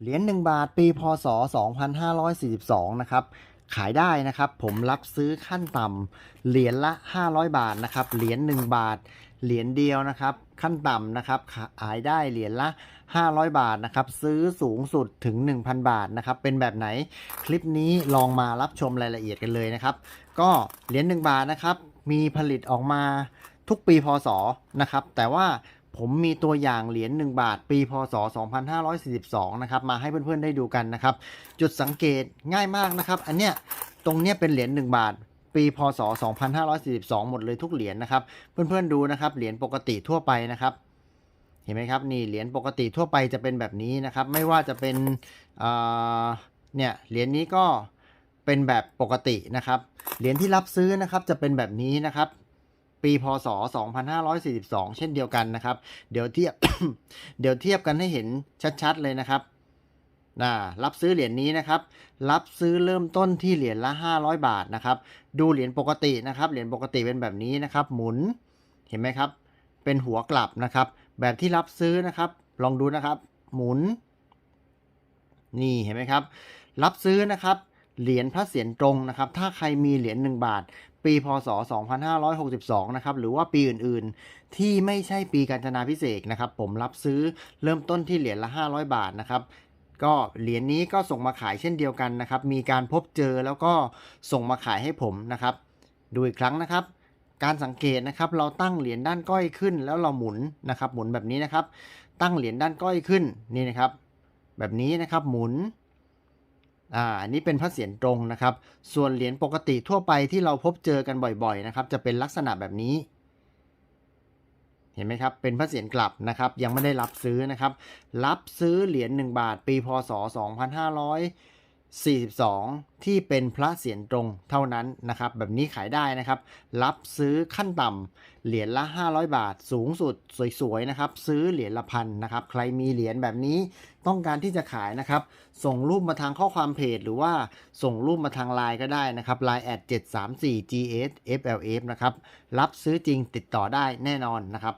เหรียญ1บาทปีพศ 2542 นะครับ ขายได้นะครับ ผมรับซื้อขั้นต่ำเหรียญละ 500 บาทนะครับ เหรียญ1บาท เหรียญเดียวนะครับ ขั้นต่ำนะครับ ขายได้เหรียญละ 500 บาทนะครับ ซื้อสูงสุดถึง 1,000 บาทนะครับ เป็นแบบไหน คลิปนี้ลองมารับชมรายละเอียดกันเลยนะครับ ก็เหรียญ1บาทนะครับ มีผลิตออกมาทุกปีพศนะครับ แต่ว่า ผมมีตัวอย่างเหรียญ1บาท ปีพศ 2542 นะครับ มาให้เพื่อนๆได้ดูกันนะครับ จุดสังเกตง่ายมากนะครับ อันเนี้ยตรงเนี้ยเป็นเหรียญ1บาท ปีพศ 2542 หมดเลยทุกเหรียญนะครับ เพื่อนๆดูนะครับ เหรียญปกติทั่วไปนะครับ เห็นไหมครับนี่เหรียญปกติทั่วไปจะเป็นแบบนี้นะครับ ไม่ว่าจะเป็นเอ่อเนี่ยเหรียญนี้ก็เป็นแบบปกตินะครับ เหรียญที่รับซื้อนะครับจะเป็นแบบนี้นะครับ ปีพศ 2542 เช่นเดียวกันนะครับ เดี๋ยวเทียบ เดี๋ยวเทียบกันให้เห็นชัดๆเลยนะครับนะรับซื้อเหรียญนี้นะครับ รับซื้อเริ่มต้นที่เหรียญละ 500 บาทนะครับ ดูเหรียญปกตินะครับ เหรียญปกติเป็นแบบนี้นะครับ หมุน เห็นไหมครับ เป็นหัวกลับนะครับ แบบที่รับซื้อนะครับ ลองดูนะครับ หมุน นี่เห็นไหมครับ รับซื้อนะครับ เหรียญพระเศียรตรงนะครับ ถ้าใครมีเหรียญ1บาท ปีพศ 2562 นะครับ หรือว่าปีอื่นๆ ที่ไม่ใช่ปีการจนาพิเศษนะครับ ผมรับซื้อเริ่มต้นที่เหรียญละ 500 บาทนะครับก็เหรียญนี้ก็ส่งมาขายเช่นเดียวกันนะครับ มีการพบเจอแล้วก็ส่งมาขายให้ผมนะครับ ดูอีกครั้งนะครับ การสังเกตนะครับ เราตั้งเหรียญด้านก้อยขึ้น แล้วเราหมุนนะครับ หมุนแบบนี้นะครับ ตั้งเหรียญด้านก้อยขึ้นนี่นะครับ แบบนี้นะครับหมุน อ่าอันนี้เป็นพระเศียรตรงนะครับ ส่วนเหรียญปกติทั่วไปที่เราพบเจอกันบ่อยๆนะครับ จะเป็นลักษณะแบบนี้ เห็นไหมครับ เป็นพระเศียรกลับนะครับ ยังไม่ได้รับซื้อนะครับ รับซื้อเหรียญ1บาท ปีพศ 42 ที่เป็นพระเศียรตรงเท่านั้นนะครับ แบบนี้ขายได้นะครับ รับซื้อขั้นต่ำเหรียญละ 500 บาท สูงสุดสวยๆนะครับ ซื้อเหรียญละพันนะครับ ใครมีเหรียญแบบนี้ต้องการที่จะขายนะครับ ส่งรูปมาทางข้อความเพจ หรือว่าส่งรูปมาทางไลน์ก็ได้นะครับ Line แอด734 gs flf นะครับ รับซื้อจริงติดต่อได้แน่นอนนะครับ